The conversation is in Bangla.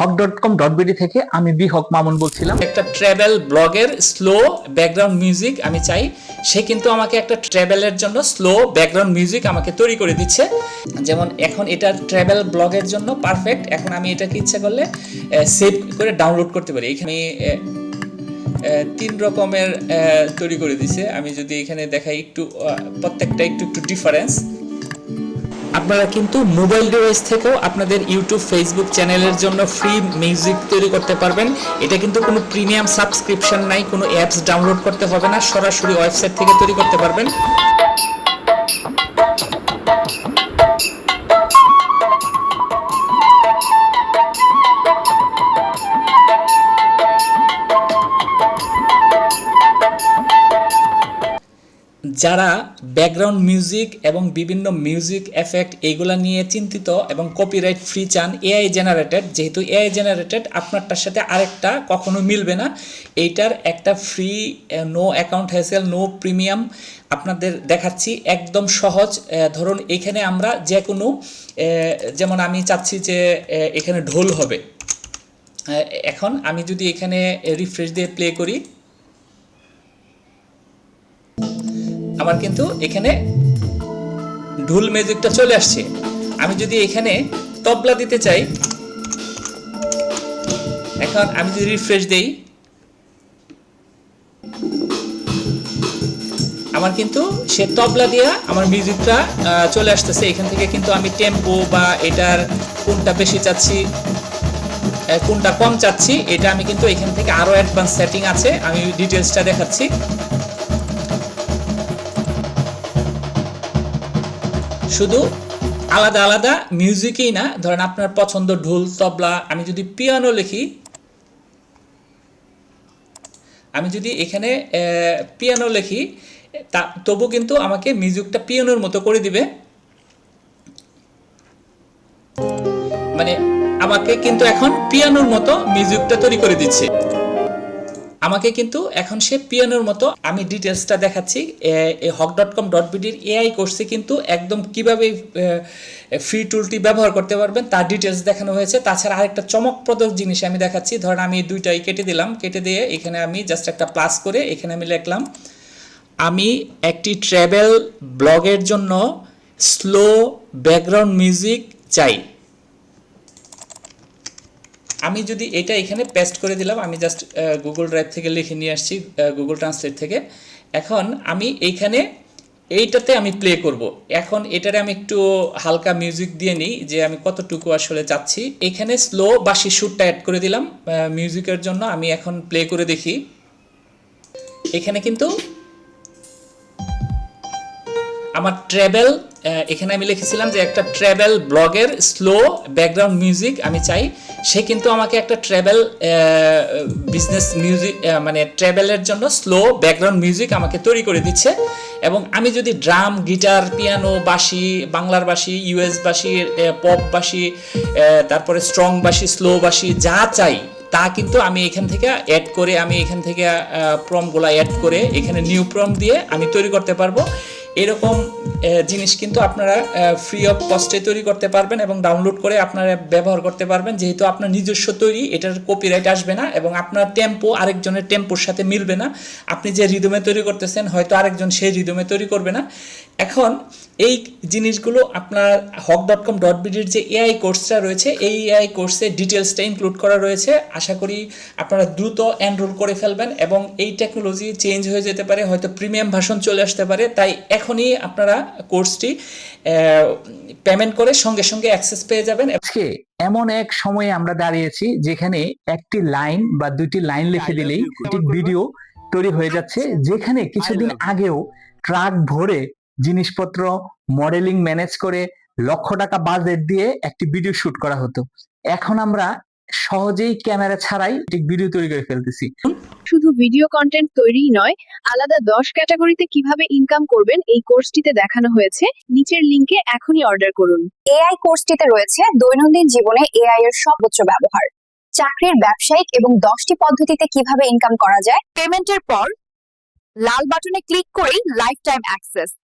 Haque dot com dot BD থেকে আমি বি হক মামুন বলছিলাম। একটা ট্রাভেল ব্লগের স্লো ব্যাকগ্রাউন্ড মিউজিক আমি চাই। সে কিন্তু আমাকে একটা ট্রাভেলের জন্য স্লো ব্যাকগ্রাউন্ড মিউজিক আমাকে তৈরি করে দিচ্ছে। যেমন এখন এটা ট্রাভেল ব্লগের জন্য পারফেক্ট এখন আমি এটাকে ইচ্ছা করলে সেভ করে ডাউনলোড করতে পারি। এখানে তিন রকমের তৈরি করে দিছে। আমি যদি এখানে দেখাই একটু প্রত্যেকটা একটু একটু ডিফারেন্স আপনারা কিন্তু মোবাইল ডিভাইস থেকেও আপনাদের ইউটিউব ফেসবুক চ্যানেলের জন্য ফ্রি মিউজিক তৈরি করতে পারবেন। এটা কিন্তু কোনো প্রিমিয়াম সাবস্ক্রিপশন নাই, কোনো অ্যাপস ডাউনলোড করতে হবে না, সরাসরি ওয়েবসাইট থেকে তৈরি করতে পারবেন। যারা ব্যাকগ্রাউন্ড মিউজিক এবং বিভিন্ন মিউজিক এফেক্ট এইগুলা নিয়ে চিন্তিত এবং কপিরাইট ফ্রি চান এআই জেনারেটেড যেহেতু এআই জেনারেটেড আপনারটার সাথে আরেকটা কখনো মিলবে না। এইটার একটা free no account hassle no premium আপনাদের দেখাচ্ছি, একদম সহজ। ধরুন এখানে আমরা যে কোনো যেমন আমি চাচ্ছি যে এখানে ঢোল হবে। এখন আমি যদি এখানে রিফ্রেশ দিয়ে প্লে করি। আমার কিন্তু এখানে ঢুল মিউজিকটা চলে আসছে। আমি যদি এখানে তবলা দিতে চাই, এখন আমি যদি রিফ্রেশ দেই, আমার কিন্তু সে তবলা দিয়া আমার মিউজিকটা চলে আসতেছে। এখান থেকে কিন্তু আমি টেম্পো বা এটার কোনটা বেশি চাচ্ছি কোনটা কম চাচ্ছি, এটা আমি কিন্তু এখান থেকে আরও অ্যাডভান্স সেটিং আছে। আমি ডিটেলসটা দেখাচ্ছি। শুধু আলাদা আলাদা মিউজিকই না, ধরেন আপনার পছন্দ ঢোল, তবলা, আমি যদি পিয়ানো লিখি, আমি যদি এখানে পিয়ানো লিখি, তা, তবু কিন্তু আমাকে মিউজিকটা পিয়ানোর মতো করে দিবে। মানে আমাকে কিন্তু এখন পিয়ানোর মতো মিউজিকটা তৈরি করে দিচ্ছে। আমাকে কিন্তু এখন সে পিয়ানোর মতো আমি ডিটেলসটা দেখাচ্ছি। হক ডট কম ডট বিডির এআই কোর্সে কিন্তু একদম কীভাবে ফ্রি টুলটি ব্যবহার করতে পারবেন তার ডিটেলস দেখানো হয়েছে। তাছাড়া আরেকটা চমকপ্রদ জিনিস আমি দেখাচ্ছি। ধরেন আমি দুইটাই কেটে দিলাম। কেটে দিয়ে এখানে আমি জাস্ট একটা প্লাস করে এখানে আমি লিখলাম, আমি একটি ট্রাভেল ব্লগের জন্য স্লো ব্যাকগ্রাউন্ড মিউজিক চাই। আমি যদি এটা এখানে পেস্ট করে দিলাম, আমি জাস্ট গুগল ড্রাইভ থেকে লিখে নিয়ে আসছি গুগল ট্রান্সলেট থেকে। এখন আমি এইখানে এইটাতে আমি প্লে করব। এখন এটারে আমি একটু হালকা মিউজিক দিয়ে নিই, যে আমি কতটুকু আসলে চাচ্ছি এখানে স্লো বাসি সুরটা অ্যাড করে দিলাম মিউজিকের জন্য। আমি এখন প্লে করে দেখি। এখানে কিন্তু আমার ট্রাভেল এখানে আমি লিখেছিলাম যে একটা ট্রাভেল ব্লগের স্লো ব্যাকগ্রাউন্ড মিউজিক আমি চাই। সে কিন্তু আমাকে একটা ট্রাভেল বিজনেস মিউজিক মানে ট্রাভেলের জন্য স্লো ব্যাকগ্রাউন্ড মিউজিক আমাকে তৈরি করে দিচ্ছে। এবং আমি যদি ড্রাম গিটার পিয়ানো বাঁশি বাংলার বাঁশি ইউএস বাঁশি পপ আহ, তারপরে স্ট্রং বাঁশি স্লো বাঁশি যা চাই তা কিন্তু আমি এখান থেকে অ্যাড করে আমি এখান থেকে প্রমগুলো অ্যাড করে এখানে নিউ প্রম দিয়ে আমি তৈরি করতে পারব। এরকম জিনিস কিন্তু আপনারা ফ্রি অফ কস্টে তৈরি করতে পারবেন এবং ডাউনলোড করে আপনারা ব্যবহার করতে পারবেন। যেহেতু আপনার নিজস্ব তৈরি, এটার কপিরাইট আসবে না এবং আপনার টেম্পো আরেকজনের টেম্পোর সাথে মিলবে না। আপনি যে রিদমে তৈরি করতেছেন, হয়তো আরেকজন সেই রিদমে তৈরি করবে না। এখন, এই জিনিসগুলো আপনার হক ডট কম ডট বিডির যে এআই কোর্সটা রয়েছে, এই এআই কোর্সে ডিটেলসটা ইনক্লুড করা রয়েছে। আশা করি আপনারা দ্রুত এনরোল করে ফেলবেন এবং এই টেকনোলজি চেঞ্জ হয়ে যেতে পারে, হয়তো প্রিমিয়াম ভাষণ চলে আসতে পারে। তাই এখনই আপনারা কোর্সটি পেমেন্ট করে সঙ্গে সঙ্গে অ্যাক্সেস পেয়ে যাবেন। আজকে এমন এক সময়ে আমরা দাঁড়িয়েছি যেখানে একটি লাইন বা দুইটি লাইন লিখে দিলেই একটি ভিডিও তৈরি হয়ে যাচ্ছে যেখানে কিছুদিন আগেও ট্রাক ভরে জিনিসপত্র মডেলিং ম্যানেজ করে লক্ষ টাকা বাজেট দিয়ে একটি ভিডিও শুট করা হতো। এখন আমরা সহজেই ক্যামেরা ছাড়াই একটি ভিডিও তৈরি করে ফেলতেছি। শুধু ভিডিও কন্টেন্ট তৈরি নয় আলাদা দশ ক্যাটাগরিতে কীভাবে ইনকাম করবেন এই কোর্সটিতে দেখানো হয়েছে। নিচের লিংকে এখনই অর্ডার করুন। এআই কোর্সটিতে রয়েছে দৈনন্দিন জীবনে এআই এর সর্বোচ্চ ব্যবহার। চাকরির ব্যবসায়িক এবং দশটি পদ্ধতিতে কীভাবে ইনকাম করা যায়? পেমেন্টের পর লাল বাটনে ক্লিক করেই লাইফ টাইম অ্যাক্সেস